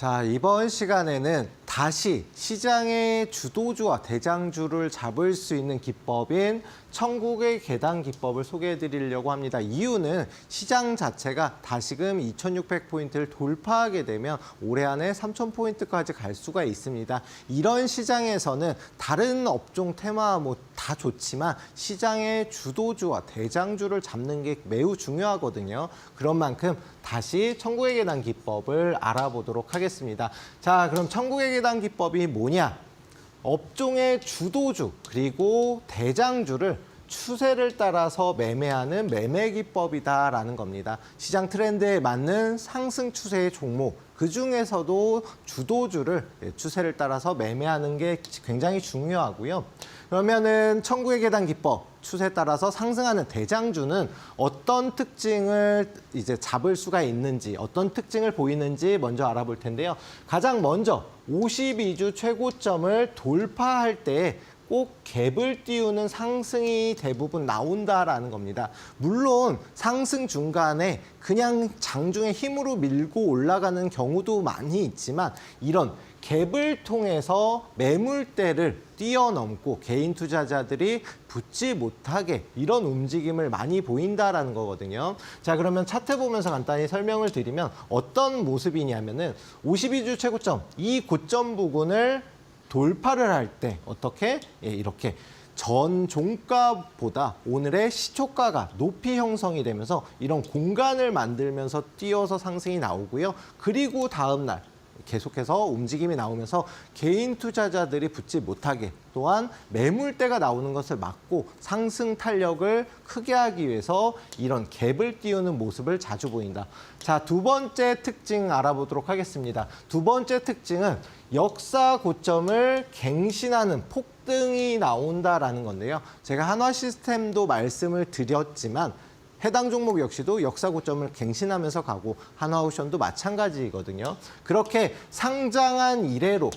자, 이번 시간에는 다시 시장의 주도주와 대장주를 잡을 수 있는 기법인 천국의 계단 기법을 소개해 드리려고 합니다. 이유는 시장 자체가 다시금 2600포인트를 돌파하게 되면 올해 안에 3000포인트까지 갈 수가 있습니다. 이런 시장에서는 다른 업종 테마 뭐 다 좋지만 시장의 주도주와 대장주를 잡는 게 매우 중요하거든요. 그런 만큼 다시 천국의 계단 기법을 알아보도록 하겠습니다. 자, 그럼 천국의 계단 기법이 뭐냐? 업종의 주도주 그리고 대장주를 추세를 따라서 매매하는 매매 기법이다라는 겁니다. 시장 트렌드에 맞는 상승 추세의 종목 그 중에서도 주도주를 예, 추세를 따라서 매매하는 게 굉장히 중요하고요. 그러면은 천국의 계단 기법 추세에 따라서 상승하는 대장주는 어떤 특징을 이제 잡을 수가 있는지 어떤 특징을 보이는지 먼저 알아볼 텐데요. 가장 먼저 52주 최고점을 돌파할 때 꼭 갭을 띄우는 상승이 대부분 나온다라는 겁니다. 물론 상승 중간에 그냥 장중에 힘으로 밀고 올라가는 경우도 많이 있지만 이런 갭을 통해서 매물대를 뛰어넘고 개인 투자자들이 붙지 못하게 이런 움직임을 많이 보인다라는 거거든요. 자, 그러면 차트 보면서 간단히 설명을 드리면 어떤 모습이냐면은 52주 최고점 이 고점 부근을 돌파를 할 때 어떻게 예, 이렇게 전 종가보다 오늘의 시초가가 높이 형성이 되면서 이런 공간을 만들면서 뛰어서 상승이 나오고요. 그리고 다음 날 계속해서 움직임이 나오면서 개인 투자자들이 붙지 못하게 또한 매물대가 나오는 것을 막고 상승 탄력을 크게 하기 위해서 이런 갭을 띄우는 모습을 자주 보인다. 자, 두 번째 특징 알아보도록 하겠습니다. 두 번째 특징은 역사 고점을 갱신하는 폭등이 나온다라는 건데요. 제가 한화 시스템도 말씀을 드렸지만 해당 종목 역시도 역사 고점을 갱신하면서 가고 한화오션도 마찬가지거든요. 그렇게 상장한 이래로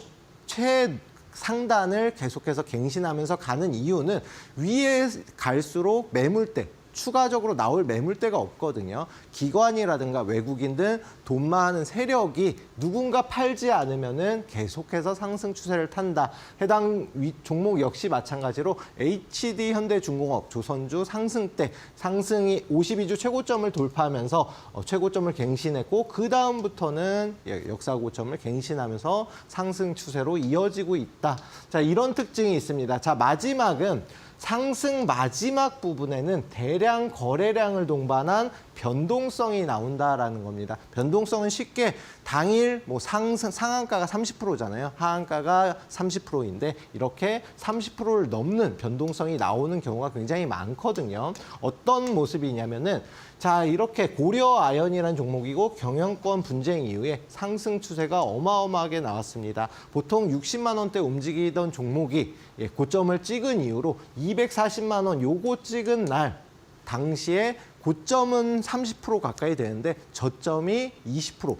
최 상단을 계속해서 갱신하면서 가는 이유는 위에 갈수록 매물대 추가적으로 나올 매물대가 없거든요. 기관이라든가 외국인 등 돈마하는 세력이 누군가 팔지 않으면은 계속해서 상승 추세를 탄다. 해당 위- 종목 역시 마찬가지로 HD 현대중공업 조선주 상승 때 상승이 52주 최고점을 돌파하면서 어, 최고점을 갱신했고 그 다음부터는 예, 역사 고점을 갱신하면서 상승 추세로 이어지고 있다. 자 이런 특징이 있습니다. 자 마지막은 상승 마지막 부분에는 대량 거래량을 동반한 변동성이 나온다라는 겁니다. 변동성은 쉽게 당일 뭐 상승 상한가가 30%잖아요. 하한가가 30%인데 이렇게 30%를 넘는 변동성이 나오는 경우가 굉장히 많거든요. 어떤 모습이냐면은 자 이렇게 고려 아연이라는 종목이고 경영권 분쟁 이후에 상승 추세가 어마어마하게 나왔습니다. 보통 60만 원대 움직이던 종목이 예, 고점을 찍은 이후로 240만 원 요거 찍은 날 당시에 고점은 30% 가까이 되는데 저점이 20%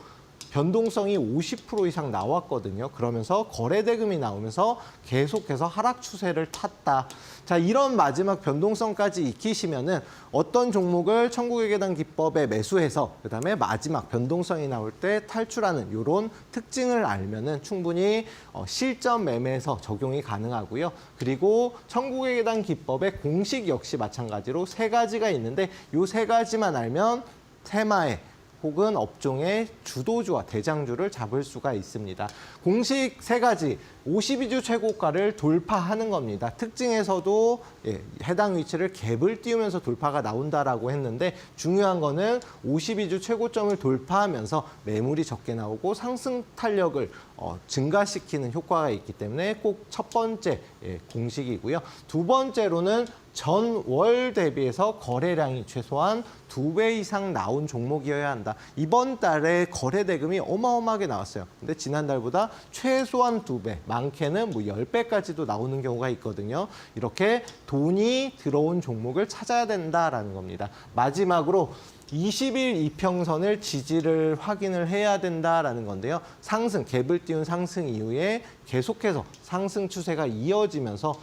변동성이 50% 이상 나왔거든요. 그러면서 거래 대금이 나오면서 계속해서 하락 추세를 탔다. 자, 이런 마지막 변동성까지 익히시면은 어떤 종목을 천국의 계단 기법에 매수해서 그다음에 마지막 변동성이 나올 때 탈출하는 이런 특징을 알면은 충분히 어, 실전 매매에서 적용이 가능하고요. 그리고 천국의 계단 기법의 공식 역시 마찬가지로 세 가지가 있는데 이 세 가지만 알면 테마에 혹은 업종의 주도주와 대장주를 잡을 수가 있습니다. 공식 세 가지 52주 최고가를 돌파하는 겁니다. 특징에서도 예, 해당 위치를 갭을 띄우면서 돌파가 나온다라고 했는데 중요한 거는 52주 최고점을 돌파하면서 매물이 적게 나오고 상승 탄력을 어, 증가시키는 효과가 있기 때문에 꼭 첫 번째 예, 공식이고요. 두 번째로는 전월 대비해서 거래량이 최소한 두 배 이상 나온 종목이어야 한다. 이번 달에 거래 대금이 어마어마하게 나왔어요. 근데 지난달보다 최소한 두 배, 많게는 뭐 열배까지도 나오는 경우가 있거든요. 이렇게 돈이 들어온 종목을 찾아야 된다라는 겁니다. 마지막으로 20일 이평선을 지지를 확인을 해야 된다라는 건데요. 상승, 갭을 띄운 상승 이후에 계속해서 상승 추세가 이어지면서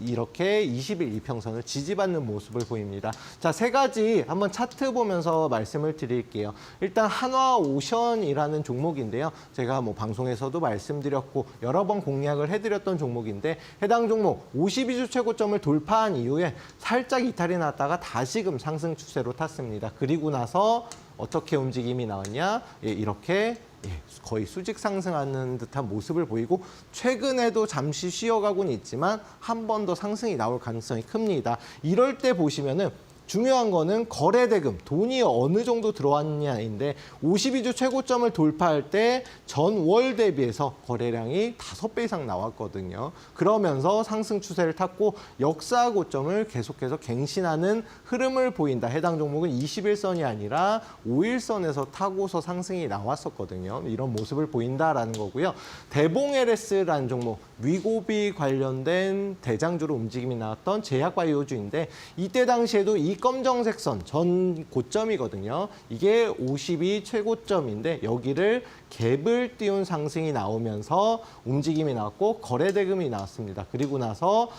이렇게 20일 이평선을 지지받는 모습을 보입니다. 자, 세 가지 한번 차트 보면서 말씀을 드릴게요. 일단 한화 오션이라는 종목인데요. 제가 뭐 방송에서도 말씀드렸고 여러 번 공략을 해드렸던 종목인데 해당 종목 52주 최고점을 돌파한 이후에 살짝 이탈이 났다가 다시금 상승 추세로 탔습니다. 그리고 나서 어떻게 움직임이 나왔냐? 예, 이렇게 예, 거의 수직 상승하는 듯한 모습을 보이고 최근에도 잠시 쉬어가고는 있지만 한 번 더 상승이 나올 가능성이 큽니다. 이럴 때 보시면은 중요한 거는 거래 대금, 돈이 어느 정도 들어왔냐인데 52주 최고점을 돌파할 때 전월 대비해서 거래량이 다섯 배 이상 나왔거든요. 그러면서 상승 추세를 탔고 역사 고점을 계속해서 갱신하는 흐름을 보인다. 해당 종목은 21선이 아니라 5일선에서 타고서 상승이 나왔었거든요. 이런 모습을 보인다라는 거고요. 대봉 LS라는 종목, 위고비 관련된 대장주로 움직임이 나왔던 제약바이오주인데 이때 당시에도 이 검정색 선 전 고점이거든요. 이게 52 최고점인데 여기를 갭을 띄운 상승이 나오면서 움직임이 나왔고 거래 대금이 나왔습니다. 그리고 나서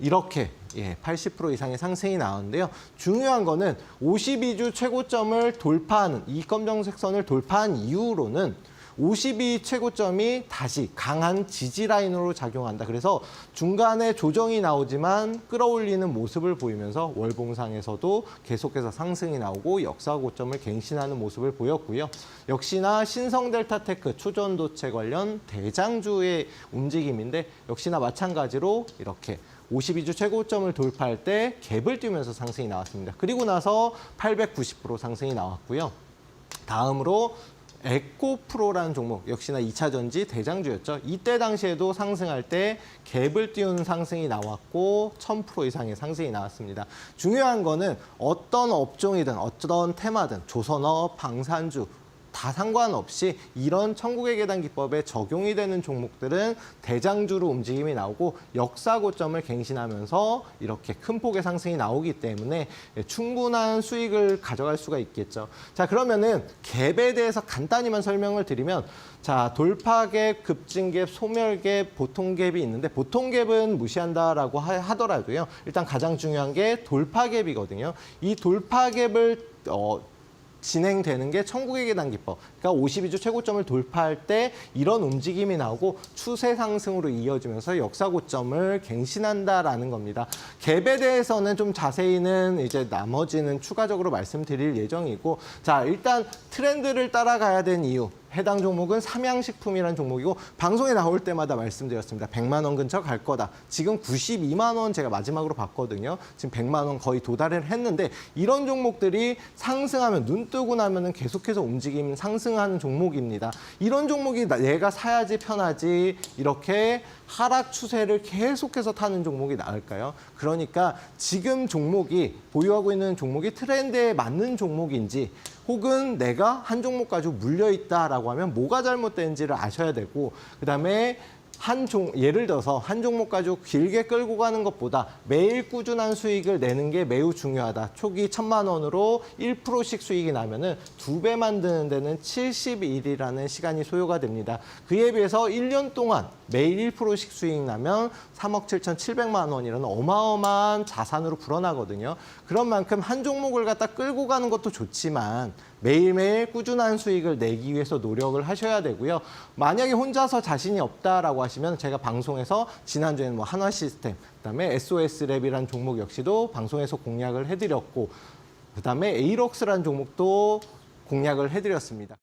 이렇게 예, 80% 이상의 상승이 나왔는데요. 중요한 거는 52주 최고점을 돌파하는 이 검정색 선을 돌파한 이후로는 52 최고점이 다시 강한 지지 라인으로 작용한다. 그래서 중간에 조정이 나오지만 끌어올리는 모습을 보이면서 월봉상에서도 계속해서 상승이 나오고 역사 고점을 갱신하는 모습을 보였고요. 역시나 신성델타테크 초전도체 관련 대장주의 움직임인데 역시나 마찬가지로 이렇게 52주 최고점을 돌파할 때 갭을 띄우면서 상승이 나왔습니다. 그리고 나서 890% 상승이 나왔고요. 다음으로 에코프로라는 종목 역시나 2차 전지 대장주였죠. 이때 당시에도 상승할 때 갭을 띄우는 상승이 나왔고 1000% 이상의 상승이 나왔습니다. 중요한 거는 어떤 업종이든 어떤 테마든 조선업, 방산주 다 상관없이 이런 천국의 계단 기법에 적용이 되는 종목들은 대장주로 움직임이 나오고 역사 고점을 갱신하면서 이렇게 큰 폭의 상승이 나오기 때문에 충분한 수익을 가져갈 수가 있겠죠. 자, 그러면은 갭에 대해서 간단히만 설명을 드리면 자, 돌파갭, 급증갭, 소멸갭, 보통갭이 있는데 보통갭은 무시한다라고 하- 하더라도요. 일단 가장 중요한 게 돌파갭이거든요. 이 돌파갭을 어, 진행되는 게 천국의 계단 기법. 그러니까 52주 최고점을 돌파할 때 이런 움직임이 나오고 추세 상승으로 이어지면서 역사 고점을 갱신한다라는 겁니다. 갭에 대해서는 좀 자세히는 이제 나머지는 추가적으로 말씀드릴 예정이고 자, 일단 트렌드를 따라가야 된 이유 해당 종목은 삼양식품이라는 종목이고 방송에 나올 때마다 말씀드렸습니다. 100만 원 근처 갈 거다. 지금 92만 원 제가 마지막으로 봤거든요. 지금 100만 원 거의 도달을 했는데 이런 종목들이 상승하면 눈 뜨고 나면은 계속해서 움직임 상승하는 종목입니다. 이런 종목이 나- 내가 사야지 편하지 이렇게 하락 추세를 계속해서 타는 종목이 나을까요? 그러니까 지금 종목이 보유하고 있는 종목이 트렌드에 맞는 종목인지 혹은 내가 한 종목 가지고 물려 있다라고 하면 뭐가 잘못된지를 아셔야 되고 그다음에 한 종, 예를 들어서 한 종목 가지고 길게 끌고 가는 것보다 매일 꾸준한 수익을 내는 게 매우 중요하다. 초기 천만 원으로 1%씩 수익이 나면은 두 배 만드는 데는 70일이라는 시간이 소요가 됩니다. 그에 비해서 1년 동안 매일 1%씩 수익 나면 3억 7,700만 원이라는 어마어마한 자산으로 불어나거든요. 그런 만큼 한 종목을 갖다 끌고 가는 것도 좋지만 매일매일 꾸준한 수익을 내기 위해서 노력을 하셔야 되고요. 만약에 혼자서 자신이 없다라고 하시면 제가 방송에서 지난주에는 뭐 한화 시스템, 그다음에 SOS 랩이라는 종목 역시도 방송에서 공략을 해드렸고, 그다음에 에이록스라는 종목도 공략을 해드렸습니다.